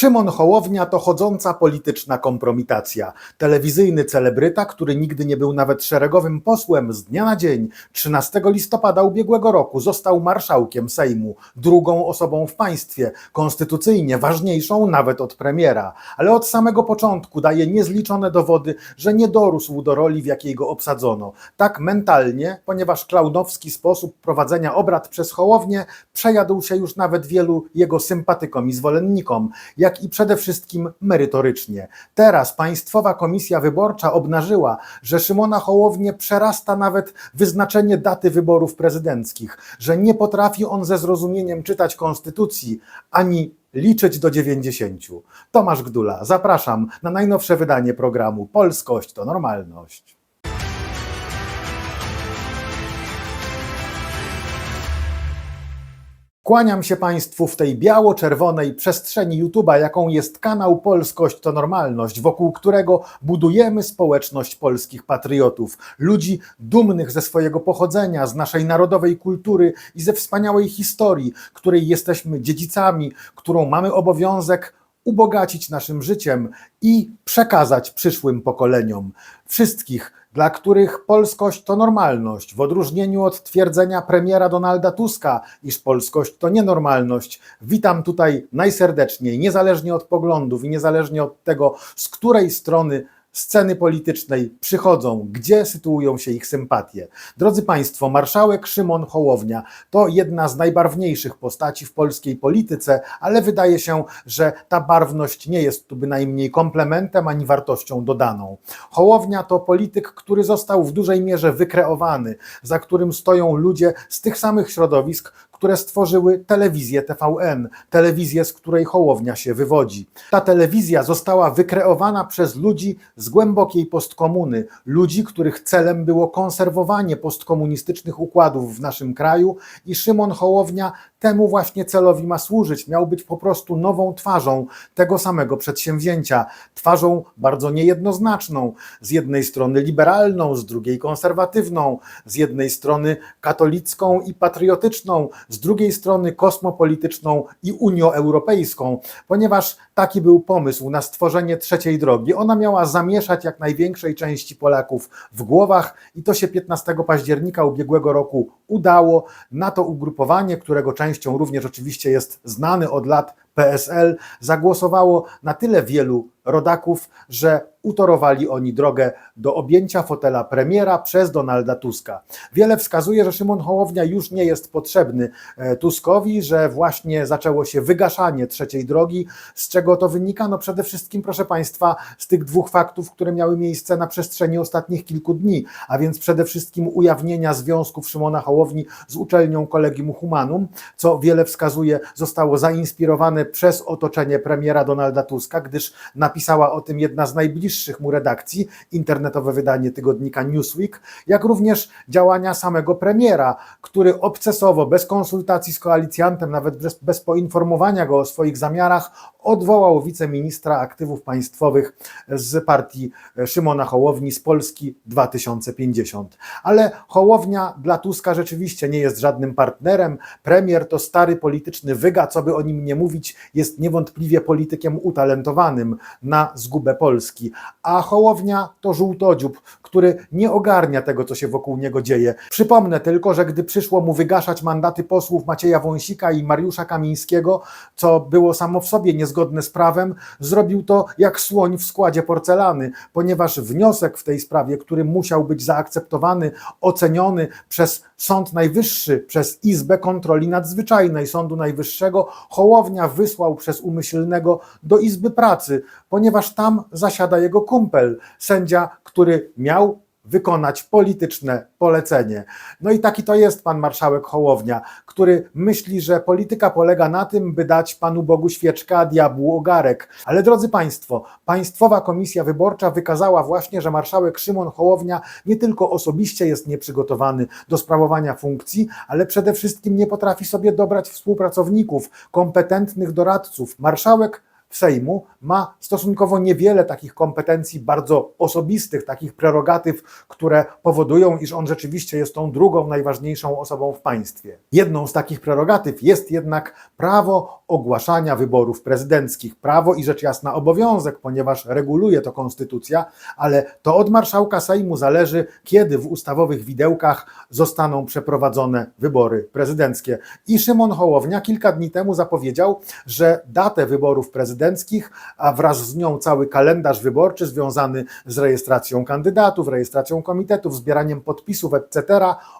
Szymon Hołownia to chodząca polityczna kompromitacja. Telewizyjny celebryta, który nigdy nie był nawet szeregowym posłem, z dnia na dzień 13 listopada ubiegłego roku został marszałkiem Sejmu, drugą osobą w państwie, konstytucyjnie ważniejszą nawet od premiera. Ale od samego początku daje niezliczone dowody, że nie dorósł do roli, w jakiej go obsadzono. Tak mentalnie, ponieważ klaunowski sposób prowadzenia obrad przez Hołownię przejadł się już nawet wielu jego sympatykom i zwolennikom jak i przede wszystkim merytorycznie. Teraz Państwowa Komisja Wyborcza obnażyła, że Szymona Hołownię przerasta nawet wyznaczenie daty wyborów prezydenckich, że nie potrafi on ze zrozumieniem czytać konstytucji ani liczyć do 90. Tomasz Gdula, zapraszam na najnowsze wydanie programu Polskość to normalność. Kłaniam się Państwu w tej biało-czerwonej przestrzeni YouTube'a, jaką jest kanał Polskość to Normalność, wokół którego budujemy społeczność polskich patriotów, ludzi dumnych ze swojego pochodzenia, z naszej narodowej kultury i ze wspaniałej historii, której jesteśmy dziedzicami, którą mamy obowiązek ubogacić naszym życiem i przekazać przyszłym pokoleniom. Wszystkich, dla których polskość to normalność, w odróżnieniu od twierdzenia premiera Donalda Tuska, iż polskość to nienormalność. Witam tutaj najserdeczniej, niezależnie od poglądów i niezależnie od tego, z której strony sceny politycznej przychodzą, gdzie sytuują się ich sympatie. Drodzy Państwo, marszałek Szymon Hołownia to jedna z najbarwniejszych postaci w polskiej polityce, ale wydaje się, że ta barwność nie jest tu bynajmniej komplementem ani wartością dodaną. Hołownia to polityk, który został w dużej mierze wykreowany, za którym stoją ludzie z tych samych środowisk, które stworzyły telewizję TVN, telewizję, z której Hołownia się wywodzi. Ta telewizja została wykreowana przez ludzi z głębokiej postkomuny, ludzi, których celem było konserwowanie postkomunistycznych układów w naszym kraju i Szymon Hołownia temu właśnie celowi ma służyć. Miał być po prostu nową twarzą tego samego przedsięwzięcia, twarzą bardzo niejednoznaczną, z jednej strony liberalną, z drugiej konserwatywną, z jednej strony katolicką i patriotyczną, z drugiej strony kosmopolityczną i unioeuropejską, ponieważ taki był pomysł na stworzenie trzeciej drogi. Ona miała zamieszać jak największej części Polaków w głowach i to się 15 października ubiegłego roku udało. Na to ugrupowanie, którego częścią również oczywiście jest znany od lat PSL, zagłosowało na tyle wielu rodaków, że utorowali oni drogę do objęcia fotela premiera przez Donalda Tuska. Wiele wskazuje, że Szymon Hołownia już nie jest potrzebny e, Tuskowi, że właśnie zaczęło się wygaszanie trzeciej drogi. Z czego to wynika? No przede wszystkim, proszę Państwa, z tych dwóch faktów, które miały miejsce na przestrzeni ostatnich kilku dni, a więc przede wszystkim ujawnienia związków Szymona Hołowni z uczelnią Collegium Humanum, co wiele wskazuje, zostało zainspirowane przez otoczenie premiera Donalda Tuska, gdyż napisała o tym jedna z najbliższych mu redakcji, internetowe wydanie tygodnika Newsweek, jak również działania samego premiera, który obcesowo, bez konsultacji z koalicjantem, nawet bez, bez poinformowania go o swoich zamiarach, odwołał wiceministra aktywów państwowych z partii Szymona Hołowni z Polski 2050. Ale Hołownia dla Tuska rzeczywiście nie jest żadnym partnerem. Premier to stary polityczny wyga, co by o nim nie mówić, jest niewątpliwie politykiem utalentowanym na zgubę Polski. A Hołownia to żółtodziób, który nie ogarnia tego, co się wokół niego dzieje. Przypomnę tylko, że gdy przyszło mu wygaszać mandaty posłów Macieja Wąsika i Mariusza Kamińskiego, co było samo w sobie niezgodne z prawem, zrobił to jak słoń w składzie porcelany, ponieważ wniosek w tej sprawie, który musiał być zaakceptowany, oceniony przez Sąd Najwyższy, przez Izbę Kontroli Nadzwyczajnej Sądu Najwyższego, Hołownia wysłał przez umyślnego do Izby Pracy, ponieważ tam zasiada jego kumpel, sędzia, który miał wykonać polityczne polecenie. No i taki to jest pan marszałek Hołownia, który myśli, że polityka polega na tym, by dać panu Bogu świeczkę, a diabłu ogarek. Ale drodzy państwo, Państwowa Komisja Wyborcza wykazała właśnie, że marszałek Szymon Hołownia nie tylko osobiście jest nieprzygotowany do sprawowania funkcji, ale przede wszystkim nie potrafi sobie dobrać współpracowników, kompetentnych doradców. Marszałek Sejmu ma stosunkowo niewiele takich kompetencji bardzo osobistych, takich prerogatyw, które powodują, iż on rzeczywiście jest tą drugą najważniejszą osobą w państwie. Jedną z takich prerogatyw jest jednak prawo ogłaszania wyborów prezydenckich. Prawo i rzecz jasna obowiązek, ponieważ reguluje to konstytucja, ale to od marszałka Sejmu zależy, kiedy w ustawowych widełkach zostaną przeprowadzone wybory prezydenckie. I Szymon Hołownia kilka dni temu zapowiedział, że datę wyborów prezydenckich, a wraz z nią cały kalendarz wyborczy związany z rejestracją kandydatów, rejestracją komitetów, zbieraniem podpisów, etc.,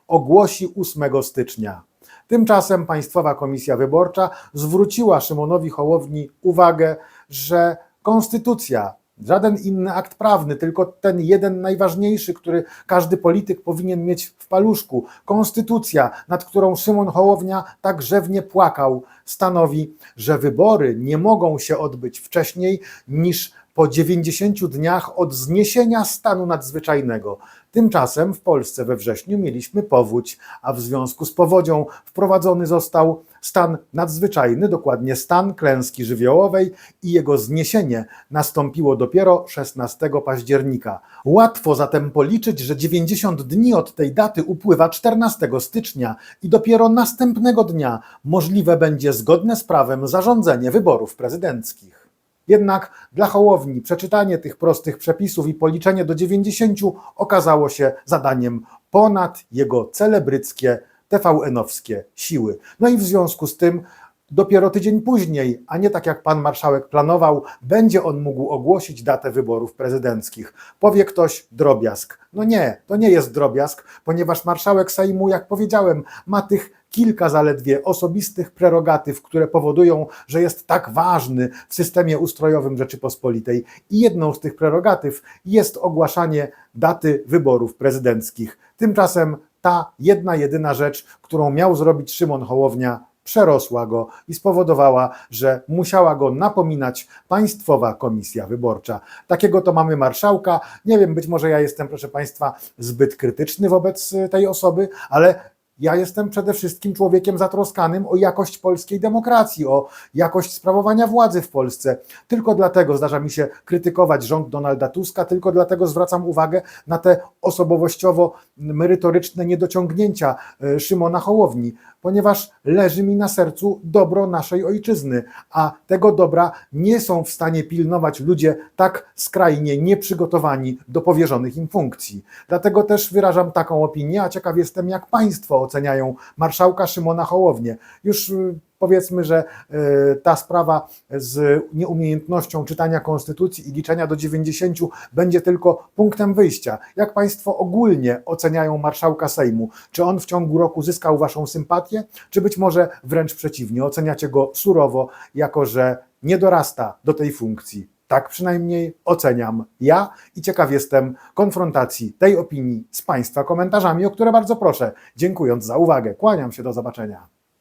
ogłosi 8 stycznia. Tymczasem Państwowa Komisja Wyborcza zwróciła Szymonowi Hołowni uwagę, że konstytucja, żaden inny akt prawny, tylko ten jeden najważniejszy, który każdy polityk powinien mieć w paluszku, konstytucja, nad którą Szymon Hołownia tak grzewnie płakał, stanowi, że wybory nie mogą się odbyć wcześniej niż po 90 dniach od zniesienia stanu nadzwyczajnego. Tymczasem w Polsce we wrześniu mieliśmy powódź, a w związku z powodzią wprowadzony został stan nadzwyczajny, dokładnie stan klęski żywiołowej i jego zniesienie nastąpiło dopiero 16 października. Łatwo zatem policzyć, że 90 dni od tej daty upływa 14 stycznia i dopiero następnego dnia możliwe będzie zgodne z prawem zarządzenie wyborów prezydenckich. Jednak dla Hołowni przeczytanie tych prostych przepisów i policzenie do 90 okazało się zadaniem ponad jego celebryckie TVN-owskie siły. No i w związku z tym dopiero tydzień później, a nie tak jak pan marszałek planował, będzie on mógł ogłosić datę wyborów prezydenckich. Powie ktoś drobiazg. No nie, to nie jest drobiazg, ponieważ marszałek Sejmu, jak powiedziałem, ma tych kilka zaledwie osobistych prerogatyw, które powodują, że jest tak ważny w systemie ustrojowym Rzeczypospolitej. I jedną z tych prerogatyw jest ogłaszanie daty wyborów prezydenckich. Tymczasem ta jedna, jedyna rzecz, którą miał zrobić Szymon Hołownia, przerosła go i spowodowała, że musiała go napominać Państwowa Komisja Wyborcza. Takiego to mamy marszałka. Nie wiem, być może ja jestem, proszę Państwa, zbyt krytyczny wobec tej osoby, ale ja jestem przede wszystkim człowiekiem zatroskanym o jakość polskiej demokracji, o jakość sprawowania władzy w Polsce. Tylko dlatego zdarza mi się krytykować rząd Donalda Tuska, tylko dlatego zwracam uwagę na te osobowościowo-merytoryczne niedociągnięcia e, Szymona Hołowni, ponieważ leży mi na sercu dobro naszej ojczyzny, a tego dobra nie są w stanie pilnować ludzie tak skrajnie nieprzygotowani do powierzonych im funkcji. Dlatego też wyrażam taką opinię, a ciekaw jestem, jak Państwo oceniają marszałka Szymona Hołownię. Już y, powiedzmy, że y, ta sprawa z nieumiejętnością czytania konstytucji i liczenia do 90 będzie tylko punktem wyjścia. Jak Państwo ogólnie oceniają marszałka Sejmu? Czy on w ciągu roku zyskał Waszą sympatię, czy być może wręcz przeciwnie, oceniacie go surowo, jako że nie dorasta do tej funkcji? Tak przynajmniej oceniam ja i ciekaw jestem konfrontacji tej opinii z Państwa komentarzami, o które bardzo proszę, dziękując za uwagę. Kłaniam się, do zobaczenia.